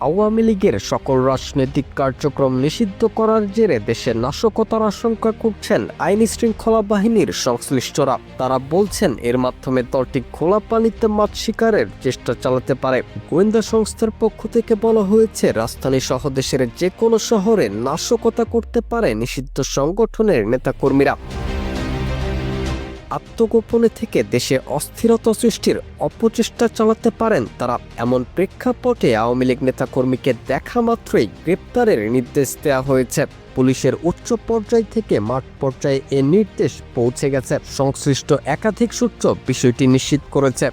আওয়ামী লীগের সকল রাজনৈতিক কার্যক্রম নিষিদ্ধ করার জেরে দেশে নাশকতার আশঙ্কা করছেন আইন শৃঙ্খলা বাহিনীর সংশ্লিষ্টরা। তারা বলছেন, এর মাধ্যমে দলটি খোলা পানিতে মাছ শিকারের চেষ্টা চালাতে পারে। গোয়েন্দা সংস্থার পক্ষ থেকে বলা হয়েছে, রাজধানী সহ দেশের যে কোনো শহরে নাশকতা করতে পারে নিষিদ্ধ সংগঠনের নেতাকর্মীরা। আত্মগোপনে থেকে দেশে অস্থিরতা সৃষ্টির অপচেষ্টা চালাতে পারেন তারা। এমন প্রেক্ষাপটে আওয়ামী লীগ নেতাকর্মীকে দেখা মাত্রই গ্রেপ্তারের নির্দেশ দেওয়া হয়েছে। পুলিশের উচ্চ পর্যায় থেকে মাঠ পর্যায়ে এ নির্দেশ পৌঁছে গেছে। সংশ্লিষ্ট একাধিক সূত্র বিষয়টি নিশ্চিত করেছে।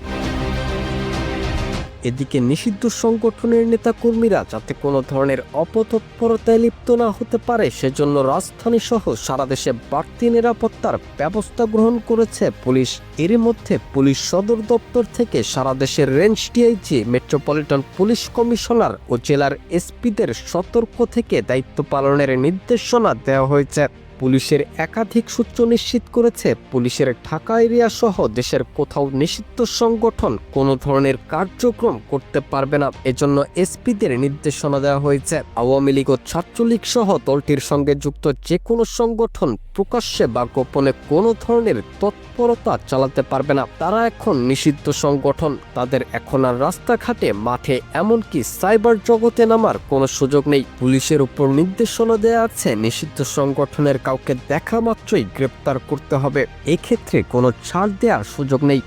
এদিকে নিষিদ্ধ সংগঠনের নেতাকর্মীরা যাতে কোনো ধরনের অপতৎপরতায় লিপ্ত না হতে পারে, সেজন্য রাজধানী সহ সারা দেশে বাড়তি নিরাপত্তার ব্যবস্থা গ্রহণ করেছে পুলিশ। এরই মধ্যে পুলিশ সদর দপ্তর থেকে সারা দেশের range DIG, metropolitan police commissioner ও জেলার এসপিদের সতর্ক থেকে দায়িত্ব পালনের নির্দেশনা দেওয়া হয়েছে। পুলিশের একাধিক সূত্র নিশ্চিত করেছে, পুলিশের ঢাকা এরিয়া সহ দেশের কোথাও নিষিদ্ধ সংগঠন কোনো ধরনের কার্যক্রম করতে পারবে না। এজন্য এসপিদের নির্দেশনা দেওয়া হয়েছে। আওয়ামী লীগ ও ছাত্রলীগ সহ দলটির সঙ্গে যুক্ত যে কোনো সংগঠন প্রকাশ্যে বা গোপনে কোনো ধরনের তৎপরতা চালাতে পারবে না। তারা এখন নিষিদ্ধ সংগঠন। তাদের এখন আর রাস্তাঘাটে, মাঠে এমনকি সাইবার জগতে নামার কোনো সুযোগ নেই। পুলিশের উপর নির্দেশনা দেওয়া আছে, নিষিদ্ধ সংগঠনের কাউকে দেখা মাত্রই গ্রেপ্তার করতে হবে। এক্ষেত্রে কোনো ছাড় দেওয়ার সুযোগ নেই।